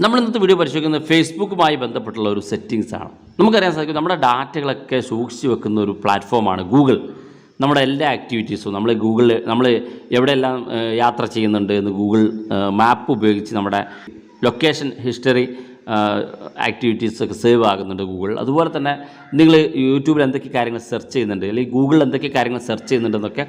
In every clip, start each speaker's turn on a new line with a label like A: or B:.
A: നമ്മൾ ഇന്നത്തെ വീഡിയോ പരിശോധിക്കുന്നത് ഫേസ്ബുക്കുമായി ബന്ധപ്പെട്ടുള്ള ഒരു സെറ്റിങ്സ് ആണ്. നമുക്കറിയാൻ സാധിക്കും നമ്മുടെ ഡാറ്റകളൊക്കെ സൂക്ഷിച്ച് വെക്കുന്ന ഒരു പ്ലാറ്റ്ഫോമാണ് ഗൂഗിൾ നമ്മുടെ എല്ലാ ആക്ടിവിറ്റീസും നമ്മൾ ഗൂഗിളിൽ നമ്മൾ എവിടെയെല്ലാം യാത്ര ചെയ്യുന്നുണ്ട് എന്ന് ഗൂഗിൾ മാപ്പ് ഉപയോഗിച്ച് നമ്മുടെ ലൊക്കേഷൻ ഹിസ്റ്ററി ആക്ടിവിറ്റീസ് ഒക്കെ സേവ് ആകുന്നുണ്ട് ഗൂഗിൾ അതുപോലെ തന്നെ നിങ്ങൾ യൂട്യൂബിൽ എന്തൊക്കെ കാര്യങ്ങൾ സെർച്ച് ചെയ്യുന്നുണ്ട് അല്ലെങ്കിൽ ഗൂഗിളിൽ എന്തൊക്കെ കാര്യങ്ങൾ സെർച്ച് ചെയ്യുന്നുണ്ടെന്നൊക്കെ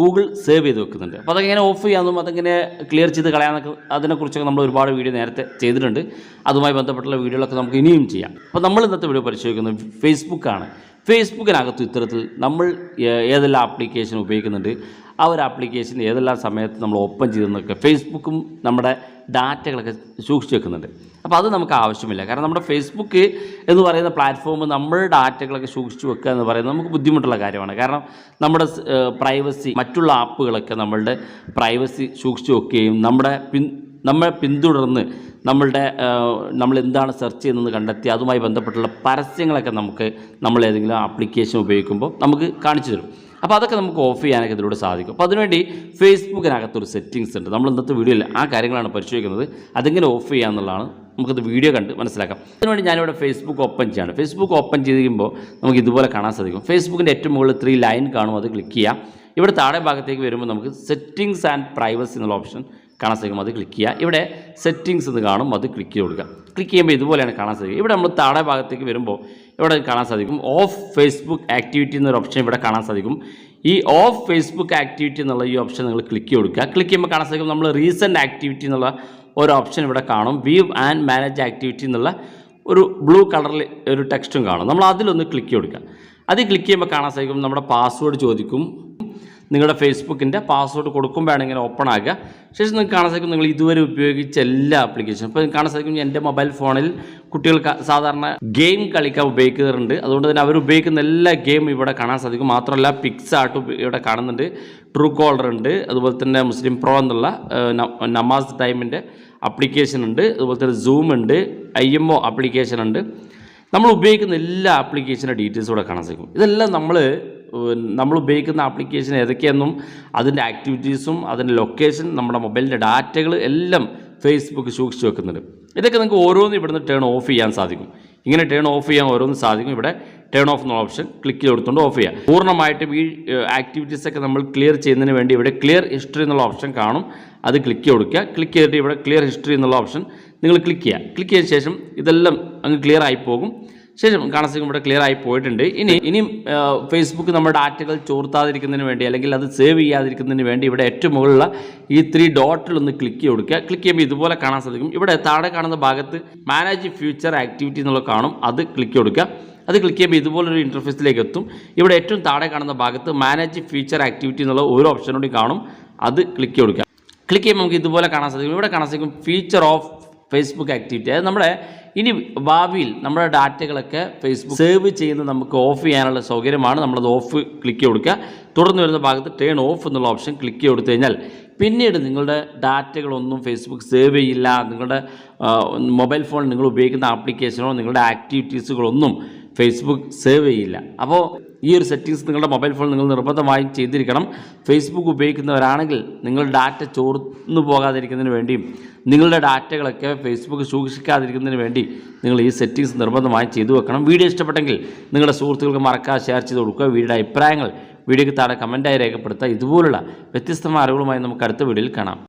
A: ഗൂഗിൾ സേവ് ചെയ്ത് വെക്കുന്നുണ്ട്. അപ്പോൾ അതെങ്ങനെ ഓഫ് ചെയ്യാമെന്നും അതെങ്ങനെ ക്ലിയർ ചെയ്ത് കളയാമെന്നൊക്കെ അതിനെക്കുറിച്ചൊക്കെ നമ്മൾ ഒരുപാട് വീഡിയോ നേരത്തെ ചെയ്തിട്ടുണ്ട്. അതുമായി ബന്ധപ്പെട്ടുള്ള വീഡിയോകളൊക്കെ നമുക്ക് ഇനിയും ചെയ്യാം. അപ്പോൾ നമ്മൾ ഇന്നത്തെ വീഡിയോ പരിശോധിക്കുന്നത് ഫേസ്ബുക്കാണ് ഫേസ്ബുക്കിനകത്ത് ഇത്തരത്തിൽ നമ്മൾ ഏതെല്ലാം ആപ്ലിക്കേഷൻ ഉപയോഗിക്കുന്നുണ്ട് ആ ഒരു ആപ്ലിക്കേഷൻ ഏതെല്ലാം സമയത്ത് നമ്മൾ ഓപ്പൺ ചെയ്തെന്നൊക്കെ ഫേസ്ബുക്കും നമ്മുടെ ഡാറ്റകളൊക്കെ സൂക്ഷിച്ച് വെക്കുന്നുണ്ട്. അപ്പോൾ അത് നമുക്ക് ആവശ്യമില്ല. കാരണം നമ്മുടെ ഫേസ്ബുക്ക് എന്ന് പറയുന്ന പ്ലാറ്റ്ഫോം നമ്മുടെ ഡാറ്റകളൊക്കെ സൂക്ഷിച്ച് വെക്കുക എന്ന് പറയുന്നത് നമുക്ക് ബുദ്ധിമുട്ടുള്ള കാര്യമാണ്. കാരണം നമ്മുടെ പ്രൈവസി മറ്റുള്ള ആപ്പുകളൊക്കെ നമ്മളുടെ പ്രൈവസി സൂക്ഷിച്ച് വെക്കുകയും നമ്മുടെ പിൻ നമ്മളെ പിന്തുടർന്ന് നമ്മളുടെ നമ്മൾ എന്താണ് സെർച്ച് ചെയ്യുന്നത് കണ്ടെത്തി അതുമായി ബന്ധപ്പെട്ടുള്ള പരസ്യങ്ങളൊക്കെ നമുക്ക് നമ്മൾ ഏതെങ്കിലും ആപ്ലിക്കേഷൻ ഉപയോഗിക്കുമ്പോൾ നമുക്ക് കാണിച്ചു തരും. അപ്പോൾ അതൊക്കെ നമുക്ക് ഓഫ് ചെയ്യാനൊക്കെ ഇതിലൂടെ സാധിക്കും. അപ്പോൾ അതിനുവേണ്ടി ഫേസ്ബുക്കിനകത്തൊരു സെറ്റിങ്സ് ഉണ്ട്. നമ്മൾ ഇന്നത്തെ വീഡിയോയിൽ ആ കാര്യങ്ങളാണ് പരിശോധിക്കുന്നത്. അതെങ്ങനെ ഓഫ് ചെയ്യാമെന്നുള്ളതാണ് നമുക്കത് വീഡിയോ കണ്ട് മനസ്സിലാക്കാം. അതിനുവേണ്ടി ഞാനിവിടെ ഫേസ്ബുക്ക് ഓപ്പൺ ചെയ്യാണ്. ഫേസ്ബുക്ക് ഓപ്പൺ ചെയ്ത് കഴിയുമ്പോൾ നമുക്ക് ഇതുപോലെ കാണാൻ സാധിക്കും. ഫേസ്ബുക്കിന്റെ ഏറ്റവും മുകളിൽ ത്രീ ലൈൻ കാണും. അത് ക്ലിക്ക് ചെയ്യാം. ഇവിടെ താഴെ ഭാഗത്തേക്ക് വരുമ്പോൾ നമുക്ക് സെറ്റിങ്സ് ആൻഡ് പ്രൈവസി എന്നുള്ള ഓപ്ഷൻ കാണാൻ സാധിക്കും. അത് ക്ലിക്ക് ചെയ്യുക. ഇവിടെ സെറ്റിങ്സ് എന്ന് കാണും. അത് ക്ലിക്ക് ചെയ്ത് കൊടുക്കുക. ക്ലിക്ക് ചെയ്യുമ്പോൾ ഇതുപോലെയാണ് കാണാൻ സാധിക്കുക. ഇവിടെ നമ്മൾ താഴെ ഭാഗത്തേക്ക് വരുമ്പോൾ ഇവിടെ കാണാൻ സാധിക്കും. ഓഫ് ഫേസ്ബുക്ക് ആക്ടിവിറ്റി എന്നൊരു ഓപ്ഷൻ ഇവിടെ കാണാൻ സാധിക്കും. ഈ ഓഫ് ഫേസ്ബുക്ക് ആക്ടിവിറ്റി എന്നുള്ള ഈ ഓപ്ഷൻ നിങ്ങൾ ക്ലിക്ക് കൊടുക്കുക. ക്ലിക്ക് ചെയ്യുമ്പോൾ കാണാൻ സാധിക്കും നമ്മൾ റീസെന്റ് ആക്ടിവിറ്റി എന്നുള്ള ഒരു ഓപ്ഷൻ ഇവിടെ കാണും. വ്യൂ ആൻഡ് മാനേജ് ആക്ടിവിറ്റി എന്നുള്ള ഒരു ബ്ലൂ കളറിൽ ഒരു ടെക്സ്റ്റും കാണും. നമ്മൾ അതിലൊന്ന് ക്ലിക്ക് കൊടുക്കുക. അത് ക്ലിക്ക് ചെയ്യുമ്പോൾ കാണാൻ സാധിക്കും. നമ്മുടെ പാസ്വേഡ് ചോദിക്കും. നിങ്ങളുടെ ഫേസ്ബുക്കിന്റെ പാസ്വേഡ് കൊടുക്കുമ്പോഴാണ് ഇങ്ങനെ ഓപ്പൺ ആകുക. ശേഷം നിങ്ങൾക്ക് കാണാൻ സാധിക്കും നിങ്ങൾ ഇതുവരെ ഉപയോഗിച്ച എല്ലാ ആപ്ലിക്കേഷനും ഇപ്പോൾ കാണാൻ സാധിക്കും എന്റെ മൊബൈൽ ഫോണിൽ കുട്ടികൾ സാധാരണ ഗെയിം കളിക്കാൻ ഉപയോഗിക്കാറുണ്ട്. അതുകൊണ്ട് തന്നെ അവർ ഉപയോഗിക്കുന്ന എല്ലാ ഗെയിം ഇവിടെ കാണാൻ സാധിക്കും. മാത്രമല്ല പിക്സ് ഇവിടെ കാണുന്നുണ്ട്. ട്രൂ കോളർ ഉണ്ട്. അതുപോലെ തന്നെ മുസ്ലിം പ്രോ എന്നുള്ള നമാസ് ടൈമിന്റെ ആപ്ലിക്കേഷൻ ഉണ്ട്. അതുപോലെ തന്നെ സൂം ഉണ്ട്. ഐ എം ഒ ആപ്ലിക്കേഷൻ ഉണ്ട്. നമ്മൾ ഉപയോഗിക്കുന്ന എല്ലാ ആപ്ലിക്കേഷന്റെ ഡീറ്റെയിൽസ് ഇവിടെ കാണാൻ സാധിക്കും. ഇതെല്ലാം നമ്മൾ നമ്മൾ ഉപയോഗിക്കുന്ന ആപ്ലിക്കേഷൻ ഏതൊക്കെയെന്നും അതിന്റെ ആക്ടിവിറ്റീസും അതിന്റെ ലൊക്കേഷൻ നമ്മുടെ മൊബൈലിന്റെ ഡാറ്റകൾ എല്ലാം ഫേസ്ബുക്ക് സൂക്ഷിച്ചു വെക്കുന്നുണ്ട്. ഇതൊക്കെ നിങ്ങൾക്ക് ഓരോന്നും ഇവിടുന്ന് ടേൺ ഓഫ് ചെയ്യാൻ സാധിക്കും. ഇങ്ങനെ ടേൺ ഓഫ് ചെയ്യാൻ ഓരോന്നും സാധിക്കും. ഇവിടെ ടേൺ ഓഫ് എന്നുള്ള ഓപ്ഷൻ ക്ലിക്ക് ചെയ്തുകൊണ്ട് ഓഫ് ചെയ്യാം. പൂർണമായിട്ടും ഈ ആക്ടിവിറ്റീസ് ഒക്കെ നമ്മൾ ക്ലിയർ ചെയ്യുന്നതിന് വേണ്ടി ഇവിടെ ക്ലിയർ ഹിസ്റ്ററി എന്നുള്ള ഓപ്ഷൻ കാണും. അത് ക്ലിക്ക് ചെയ്ത് കൊടുക്കുക ക്ലിക്ക് ചെയ്തിട്ട് ഇവിടെ ക്ലിയർ ഹിസ്റ്ററി എന്നുള്ള ഓപ്ഷൻ നിങ്ങൾ ക്ലിക്ക് ചെയ്യുക. ക്ലിക്ക് ചെയ്ത ശേഷം ഇതെല്ലാം അങ്ങ് ക്ലിയർ ആയി പോകും. ശേഷം കാണാൻ ഇവിടെ ക്ലിയർ ആയി പോയിട്ടുണ്ട്. ഇനി ഇനിയും ആ, ഫേസ്ബുക്ക് നമ്മുടെ ഡാറ്റകൾ ചോർത്താതിരിക്കുന്നതിന് വേണ്ടി അല്ലെങ്കിൽ അത് സേവ് ചെയ്യാതിരിക്കുന്നതിന് വേണ്ടി ഇവിടെ ഏറ്റവും മുകളിലുള്ള ഈ ത്രീ ഡോട്ടിൽ ഒന്ന് ക്ലിക്ക് ചെയ്ത് കൊടുക്കുക. ക്ലിക്ക് ചെയ്യുമ്പോൾ ഇതുപോലെ കാണാൻ സാധിക്കും. ഇവിടെ താഴെ കാണുന്ന ഭാഗത്ത് മാനേജ് ഫ്യൂച്ചർ ആക്ടിവിറ്റി എന്നുള്ള കാണും. അത് ക്ലിക്ക് കൊടുക്കുക. അത് ക്ലിക്ക് ചെയ്യുമ്പോൾ ഇതുപോലൊരു ഇന്റർഫേസിലേക്ക് എത്തും. ഇവിടെ ഏറ്റവും താഴെ കാണുന്ന ഭാഗത്ത് മാനേജ് ഫ്യൂച്ചർ ആക്ടിവിറ്റി എന്നുള്ള ഒരു ഓപ്ഷൻ കൂടി കാണും. അത് ക്ലിക്ക് കൊടുക്കുക. ക്ലിക്ക് ചെയ്യുമ്പോൾ നമുക്ക് ഇതുപോലെ കാണാൻ സാധിക്കും. ഇവിടെ കാണാൻ സാധിക്കും ഫീച്ചർ ഓഫ് ഫേസ്ബുക്ക് ആക്ടിവിറ്റി അതായത് നമ്മുടെ ഇനി ഭാവിയിൽ നമ്മുടെ ഡാറ്റകളൊക്കെ ഫേസ്ബുക്ക് സേവ് ചെയ്യുന്ന നമുക്ക് ഓഫ് ചെയ്യാനുള്ള സൗകര്യമാണ്. നമ്മളത് ഓഫ് ക്ലിക്ക് കൊടുക്കുക. തുടർന്ന് വരുന്ന ഭാഗത്ത് ടേൺ ഓഫ് എന്നുള്ള ഓപ്ഷൻ ക്ലിക്ക് കൊടുത്തു കഴിഞ്ഞാൽ പിന്നീട് നിങ്ങളുടെ ഡാറ്റകളൊന്നും ഫേസ്ബുക്ക് സേവ് ചെയ്യില്ല. നിങ്ങളുടെ മൊബൈൽ ഫോൺ നിങ്ങൾ ഉപയോഗിക്കുന്ന ആപ്ലിക്കേഷനോ നിങ്ങളുടെ ആക്ടിവിറ്റീസുകളൊന്നും ഫേസ്ബുക്ക് സേവ് ചെയ്യില്ല. അപ്പോൾ ഈ ഒരു സെറ്റിങ്സ് നിങ്ങളുടെ മൊബൈൽ ഫോൺ നിങ്ങൾ നിർബന്ധമായി ചെയ്തിരിക്കണം. ഫേസ്ബുക്ക് ഉപയോഗിക്കുന്നവരാണെങ്കിൽ നിങ്ങൾ ഡാറ്റ ചോർന്നു പോകാതിരിക്കുന്നതിന് വേണ്ടിയും നിങ്ങളുടെ ഡാറ്റകളൊക്കെ ഫേസ്ബുക്ക് സൂക്ഷിക്കാതിരിക്കുന്നതിന് വേണ്ടി നിങ്ങൾ ഈ സെറ്റിങ്സ് നിർബന്ധമായി ചെയ്തു വെക്കണം. വീഡിയോ ഇഷ്ടപ്പെട്ടെങ്കിൽ നിങ്ങളുടെ സുഹൃത്തുക്കൾക്ക് മറക്കാതെ ഷെയർ ചെയ്ത് കൊടുക്കുക. വീഡിയോയുടെ അഭിപ്രായങ്ങൾ വീഡിയോയ്ക്ക് താഴെ കമന്റായി രേഖപ്പെടുത്തുക. ഇതുപോലുള്ള വ്യത്യസ്തമായ അറിവുകളുമായി നമുക്ക് അടുത്ത വീഡിയോയിൽ കാണാം.